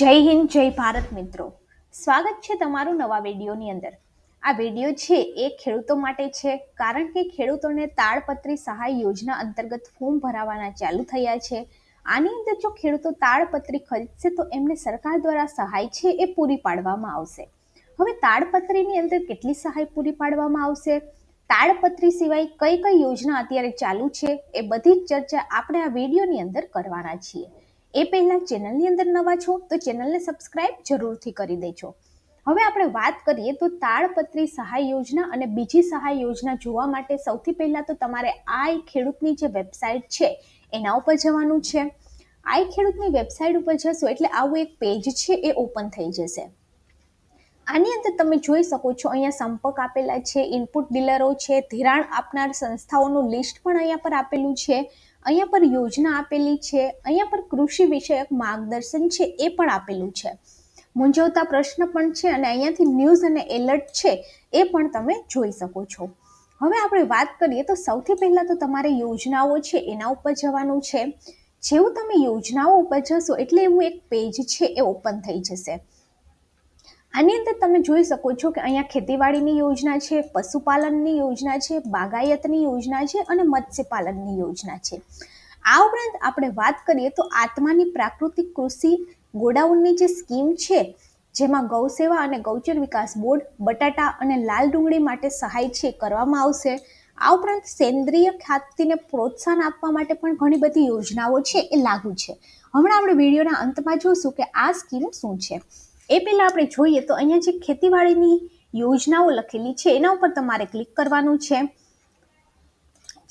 જય હિન્દ, જય ભારત મિત્રો. સ્વાગત છે તમારું નવા વિડીયોની અંદર. આ વીડિયો છે એ ખેડૂતો માટે છે, કારણ કે ખેડૂતોને તાળપત્રી સહાય યોજના અંતર્ગત ફોર્મ ભરાવાના ચાલુ થયા છે. આની અંદર જો ખેડૂતો તાળપત્રી ખરીદશે તો એમને સરકાર દ્વારા સહાય છે એ પૂરી પાડવામાં આવશે. હવે તાળપત્રીની અંદર કેટલી સહાય પૂરી પાડવામાં આવશે? તાળપત્રી સિવાય કઈ કઈ યોજના અત્યારે ચાલુ છે એ બધી જ ચર્ચા આપણે આ વિડીયોની અંદર કરવાના છીએ. એ પહેલાં ચેનલની અંદર નવા છો તો ચેનલને સબસ્ક્રાઇબ જરૂરથી કરી દેજો. હવે આપણે વાત કરીએ તો તાળપત્રી સહાય યોજના અને બીજી સહાય યોજના જોવા માટે સૌથી પહેલાં તો તમારે આઈ ખેડૂતની જે વેબસાઇટ છે, એના ઉપર જવાનું છે. આઈ ખેડૂતની વેબસાઇટ ઉપર જશો એટલે આવું એક પેજ છે, એ ઓપન થઈ જશે. આની અંદર તમે જોઈ શકો છો, અહીંયા સંપર્ક આપેલા છે, ઇનપુટ ડીલરો છે, ધિરાણ આપનાર સંસ્થાઓનું લિસ્ટ પણ અહીંયા પર આપેલું છે. અહીંયા પર યોજના આપેલી છે, અહીંયા પર કૃષિ વિષયક માર્ગદર્શન છે, એ પણ આપેલું છે. મૂંઝવતા પ્રશ્ન પણ છે અને અહીંયાથી ન્યૂઝ અને એલર્ટ છે, એ પણ તમે જોઈ શકો છો. હવે આપણે વાત કરીએ તો સૌથી પહેલાં તો તમારે યોજનાઓ છે, એના ઉપર જવાનું છે. જેવું તમે યોજનાઓ ઉપર જશો એટલે એવું એક પેજ છે, એ ઓપન થઈ જશે. આની અંદર તમે જોઈ શકો છો કે અહીંયા ખેતીવાડીની યોજના છે, પશુપાલનની યોજના છે, બાગાયતની યોજના છે અને મત્સ્યપાલનની યોજના છે. આ ઉપરાંત આપણે વાત કરીએ તો આત્માની પ્રાકૃતિક કૃષિ ગોડાઉનની જે સ્કીમ છે, જેમાં ગૌસેવા અને ગૌચર વિકાસ બોર્ડ બટાટા અને લાલ ડુંગળી માટે સહાય છે કરવામાં આવશે. આ ઉપરાંત સેન્દ્રિય ખાતીને પ્રોત્સાહન આપવા માટે પણ ઘણી બધી યોજનાઓ છે એ લાગુ છે. હમણાં આપણે વિડીયોના અંતમાં જોશું કે આ સ્કીમ શું છે. એ પહેલાં આપણે જોઈએ તો અહીંયા જે ખેતીવાડીની યોજનાઓ લખેલી છે, એના ઉપર તમારે ક્લિક કરવાનું છે.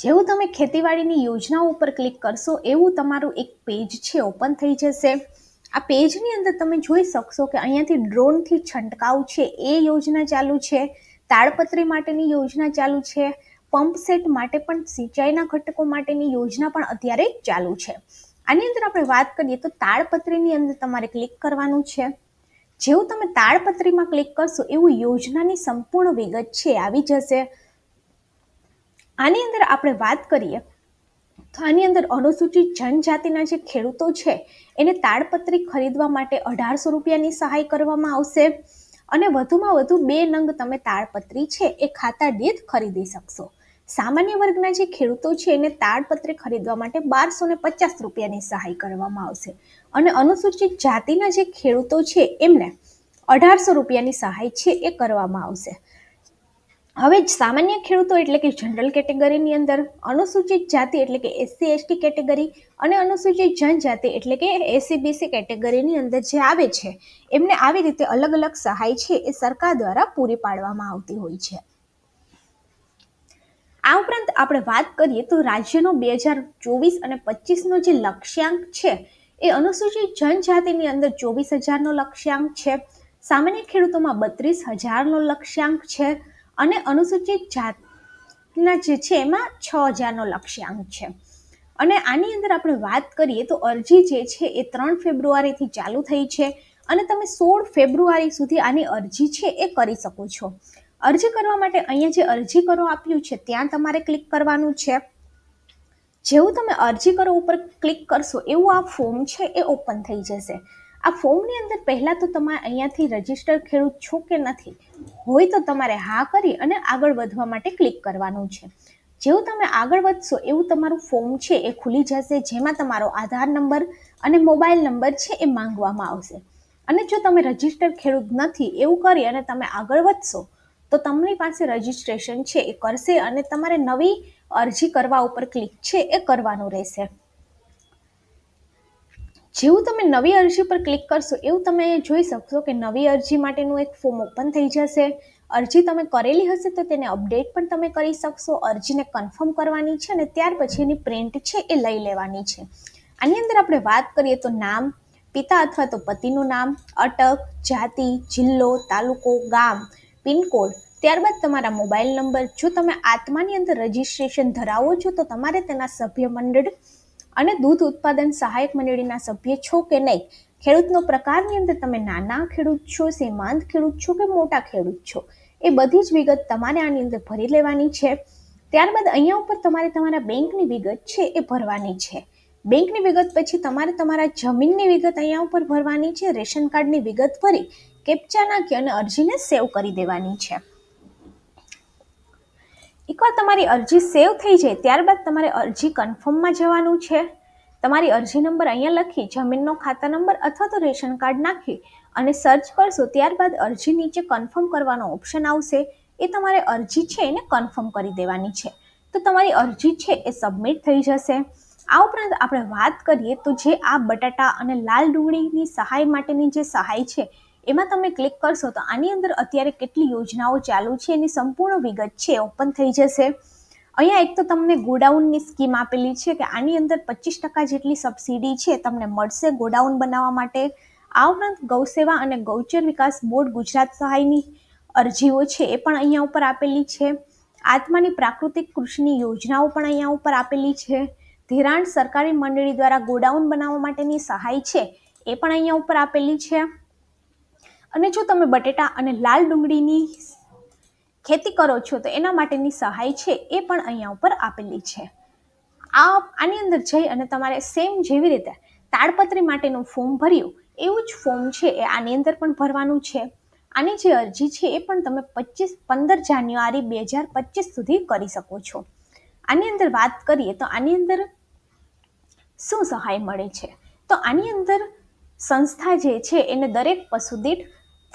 જેવું તમે ખેતીવાડીની યોજનાઓ ઉપર ક્લિક કરશો, એવું તમારું એક પેજ છે, ઓપન થઈ જશે. આ પેજની અંદર તમે જોઈ શકશો કે અહીંયાથી ડ્રોનથી છંટકાવ છે, એ યોજના ચાલુ છે. તાડપત્રી માટેની યોજના ચાલુ છે. પંપ સેટ માટે પણ સિંચાઈના ઘટકો માટેની યોજના પણ અત્યારે ચાલુ છે. આની અંદર આપણે વાત કરીએ તો તાડપત્રીની અંદર તમારે ક્લિક કરવાનું છે. જેવું તમે તાળપત્રીમાં ક્લિક કરશો, એવું યોજનાની સંપૂર્ણ વિગત છે, આવી જશે. આની અંદર આપણે વાત કરીએ, તો આની અંદર અનુસૂચિત જનજાતિના જે ખેડૂતો છે, એને તાડપત્રી ખરીદવા માટે અઢારસો રૂપિયાની સહાય કરવામાં આવશે. અને વધુમાં વધુ બે નંગ તમે તાડપત્રી છે, એ ખાતા દીઠ ખરીદી શકશો. સામાન્ય વર્ગના જે ખેડૂતો છે, એને તાળપત્રી ખરીદવા માટે બારસો ને પચાસ રૂપિયાની સહાય કરવામાં આવશે. અને અનુસૂચિત જાતિના જે ખેડૂતો છે, એમને અઢારસો રૂપિયાની સહાય છે એ કરવામાં આવશે. હવે સામાન્ય ખેડૂતો એટલે કે જનરલ કેટેગરીની અંદર અનુસૂચિત જાતિ એટલે કે એસસી એસટી કેટેગરી અને અનુસૂચિત જનજાતિ એટલે કે એસસી બીસી કેટેગરીની અંદર જે આવે છે, એમને આવી રીતે અલગ અલગ સહાય છે એ સરકાર દ્વારા પૂરી પાડવામાં આવતી હોય છે. આ ઉપરાંત આપણે વાત કરીએ તો રાજ્યનો બે હજાર ચોવીસ અને પચીસનો જે લક્ષ્યાંક છે એ અનુસૂચિત જનજાતિની અંદર ચોવીસ હજારનો લક્ષ્યાંક છે. સામાન્ય ખેડૂતોમાં બત્રીસ હજારનો લક્ષ્યાંક છે અને અનુસૂચિત જાતના જે છે એમાં છ હજારનો લક્ષ્યાંક છે. અને આની અંદર આપણે વાત કરીએ તો અરજી જે છે એ ત્રણ ફેબ્રુઆરીથી ચાલુ થઈ છે અને તમે સોળ ફેબ્રુઆરી સુધી આની અરજી છે એ કરી શકો છો. અરજી કરવા માટે અહીંયા જે અરજી કરો આપ્યું છે, ત્યાં તમારે ક્લિક કરવાનું છે. જેવું તમે અરજી કરો ઉપર ક્લિક કરશો, એવું આ ફોર્મ છે એ ઓપન થઈ જશે. આ ફોર્મની અંદર પહેલાં તો તમારે અહીંયાથી રજિસ્ટર ખેડૂત છો કે નથી, હોય તો તમારે હા કરી અને આગળ વધવા માટે ક્લિક કરવાનું છે. જેવું તમે આગળ વધશો, એવું તમારું ફોર્મ છે એ ખુલી જશે, જેમાં તમારો આધાર નંબર અને મોબાઈલ નંબર છે એ માંગવામાં આવશે. અને જો તમે રજિસ્ટર ખેડૂત નથી, એવું કરી અને તમે આગળ વધશો તો તમારી પાસે રજીસ્ટ્રેશન છે, એ કરશે અને તમારે નવી અરજી કરવા ઉપર ક્લિક છે, એ કરવાનું રહેશે. જેવું તમે નવી અરજી પર ક્લિક કરશો, એવું તમે જોઈ શકશો કે નવી અરજી માટેનું એક ફોર્મ ઓપન થઈ જશે. અરજી તમે કરેલી હશે તો તેને અપડેટ પણ તમે કરી શકશો. અરજીને કન્ફર્મ કરવાની છે અને ત્યાર પછી એની પ્રિન્ટ છે, એ લઈ લેવાની છે. આની અંદર આપણે વાત કરીએ તો નામ, પિતા અથવા તો પતિનું નામ, અટક, જાતિ, જિલ્લો, તાલુકો, ગામ. પિનકોડ. ત્યારબાદ તમારા મોબાઈલ નંબર. જો તમે આત્માની અંદર રજિસ્ટ્રેશન ધરાવો છો, તો તમારે તેના સભ્ય મંડળ અને દૂધ ઉત્પાદન સહાયક મંડળીના સભ્ય છો કે નહીં? ખેડૂતનો પ્રકારની અંદર તમે નાના ખેડૂત છો, સીમાંત ખેડૂત છો કે મોટા ખેડૂત છો? એ બધી જ વિગત તમારે આની અંદર ભરી લેવાની છે. ત્યારબાદ અહીંયા ઉપર તમારે તમારા બેંકની વિગત છે એ ભરવાની છે. બેંકની વિગત પછી તમારે તમારા જમીનની વિગત અહીંયા ઉપર ભરવાની છે. રેશન કાર્ડની વિગત ભરી કેપ્ચા નાખી અને અરજીને સેવ કરી દેવાની છે. એકવાર તમારી અરજી સેવ થઈ જાય ત્યારબાદ તમારે અરજી કન્ફર્મમાં જવાનું છે. તમારી અરજી નંબર અહીંયા લખી, જમીનનો ખાતા નંબર અથવા તો રેશન કાર્ડ નાખી અને સર્ચ કરશો ત્યારબાદ અરજી નીચે કન્ફર્મ કરવાનો ઓપ્શન આવશે. એ તમારે અરજી છે એને કન્ફર્મ કરી દેવાની છે. તો તમારી અરજી છે એ સબમિટ થઈ જશે. આ ઉપરાંત આપણે વાત કરીએ તો જે આ બટાટા અને લાલ ડુંગળીની સહાય માટેની જે સહાય છે એમાં તમે ક્લિક કરશો તો આની અંદર અત્યારે કેટલી યોજનાઓ ચાલુ છે એની સંપૂર્ણ વિગત છે ઓપન થઈ જશે. અહીંયા એક તો તમને ગોડાઉનની સ્કીમ આપેલી છે કે આની અંદર પચીસ ટકા જેટલી સબસિડી છે તમને મળશે ગોડાઉન બનાવવા માટે. આ ઉપરાંત ગૌસેવા અને ગૌચર વિકાસ બોર્ડ ગુજરાત સહાયની અરજીઓ છે એ પણ અહીંયા ઉપર આપેલી છે. આત્માની પ્રાકૃતિક કૃષિની યોજનાઓ પણ અહીંયા ઉપર આપેલી છે. ધિરાણ સરકારી મંડળી દ્વારા ગોડાઉન બનાવવા માટેની સહાય છે એ પણ અહીંયા ઉપર આપેલી છે. અને જો તમે બટેટા અને લાલ ડુંગળીની ખેતી કરો છો, તો એના માટેની સહાય છે એ પણ અહીંયા ઉપર આપેલી છે. આ આની અંદર જઈ અને તમારે સેમ જેવી રીતે તાડપત્રી માટેનું ફોર્મ ભર્યું, એવું જ ફોર્મ છે એ આની અંદર પણ ભરવાનું છે. આની જે અરજી છે એ પણ તમે પચીસ પંદર જાન્યુઆરી બે હજાર પચીસ સુધી કરી શકો છો. આની અંદર વાત કરીએ તો આની અંદર શું સહાય મળે છે? તો આની અંદર સંસ્થા જે છે એને દરેક પશુ દીઠ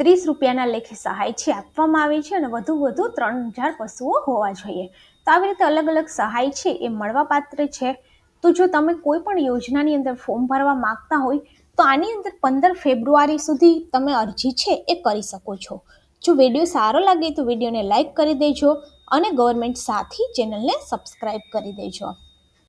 ત્રીસ રૂપિયાના લેખે સહાય છે આપવામાં આવે છે અને વધુ વધુ ત્રણ હજાર પશુઓ હોવા જોઈએ. તો આવી રીતે અલગ અલગ સહાય છે એ મળવાપાત્ર છે. તો જો તમે કોઈ પણ યોજનાની અંદર ફોર્મ ભરવા માંગતા હોય, તો આની અંદર પંદર ફેબ્રુઆરી સુધી તમે અરજી છે એ કરી શકો છો. જો વીડિયો સારો લાગે તો વિડીયોને લાઇક કરી દેજો અને ગવર્મેન્ટ સાથી ચેનલને સબસ્ક્રાઈબ કરી દેજો.